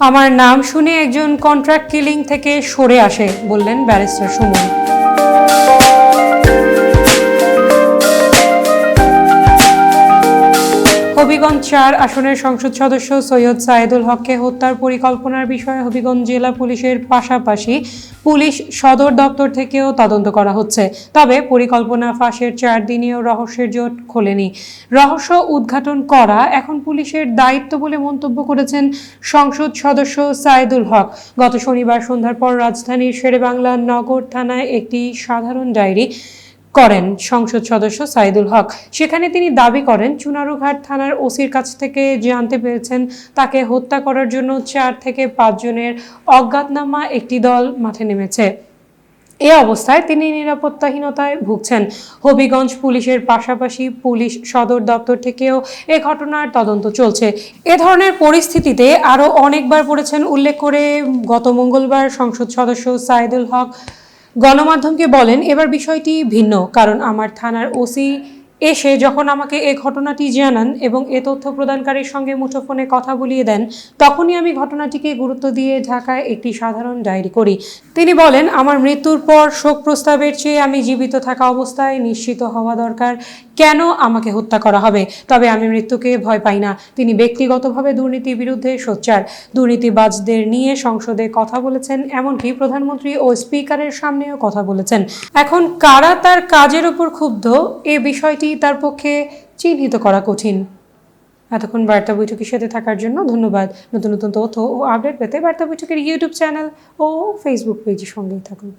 আমার নাম শুনে একজন কন্ট্রাক্ট কিলিং থেকে সরে আসে বললেন ব্যারিস্টার সুমন। হবিগঞ্জ চার আসনের সংসদ সদস্য সৈয়দ সাইদুল হককে হত্যার পরিকল্পনার বিষয়ে হবিগঞ্জ জেলা পুলিশের পাশাপাশি পুলিশ সদর দপ্তর থেকেও তদন্ত করা হচ্ছে। তবে পরিকল্পনা ফাঁসের চার দিনেও রহস্যের জোট খোলেনি। রহস্য উদ্ঘাটন করা এখন পুলিশের দায়িত্ব বলে মন্তব্য করেছেন সংসদ সদস্য সাইদুল হক। গত শনিবার সন্ধ্যার পর রাজধানীর শেরেবাংলা নগর থানায় একটি সাধারণ ডায়েরি করেন সংসদ সদস্য সাইদুল হক। সেখানে তিনি দাবি করেন, চুনারুঘাট থানার ওসির কাছ থেকে জানতে পেরেছেন, তাকে হত্যা করার জন্য চার থেকে পাঁচজনের অজ্ঞাতনামা একটি দল মাঠে নেমেছে। এ অবস্থায় তিনি নিরাপত্তাহীনতায় ভুগছেন। হবিগঞ্জ পুলিশের পাশাপাশি পুলিশ সদর দপ্তর থেকেও এ ঘটনার তদন্ত চলছে। এ ধরনের পরিস্থিতিতে আরও অনেকবার পড়েছেন উল্লেখ করে গত মঙ্গলবার সংসদ সদস্য সাইদুল হক গণমাধ্যমকে বলেন এবার বিষয়টি ভিন্ন কারণ আমার থানার ওসি এসে যখন আমাকে এ ঘটনাটি জানান এবং এ তথ্য প্রদানকারীর সঙ্গে মুঠোফোনে কথা বলিয়ে দেন, তখনই আমি ঘটনাটিকে গুরুত্ব দিয়ে ঢাকায় একটি সাধারণ ডায়েরি করি। তিনি বলেন, আমার মৃত্যুর পর শোক প্রস্তাবের চেয়ে আমি জীবিত থাকা অবস্থায় নিশ্চিত হওয়া দরকার। কেন আমাকে হত্যা করা হবে? তবে আমি মৃত্যুকে ভয় পাই না। তিনি ব্যক্তিগতভাবে দুর্নীতির বিরুদ্ধে সোচ্চার। দুর্নীতিবাজদের নিয়ে সংসদে কথা বলেছেন এমনকি প্রধানমন্ত্রী ও স্পিকারের সামনেও কথা বলেছেন। এখন কারা তার কাজের উপর ক্ষুব্ধ এ বিষয়টি তার পক্ষে চিহ্নিত করা কঠিন। এতক্ষণ বার্তা বৈঠকের সাথে থাকার জন্য ধন্যবাদ। নতুন নতুন তথ্য ও আপডেট পেতে বার্তা বৈঠকের ইউটিউব চ্যানেল ও ফেসবুক পেজের সঙ্গেই থাকুন।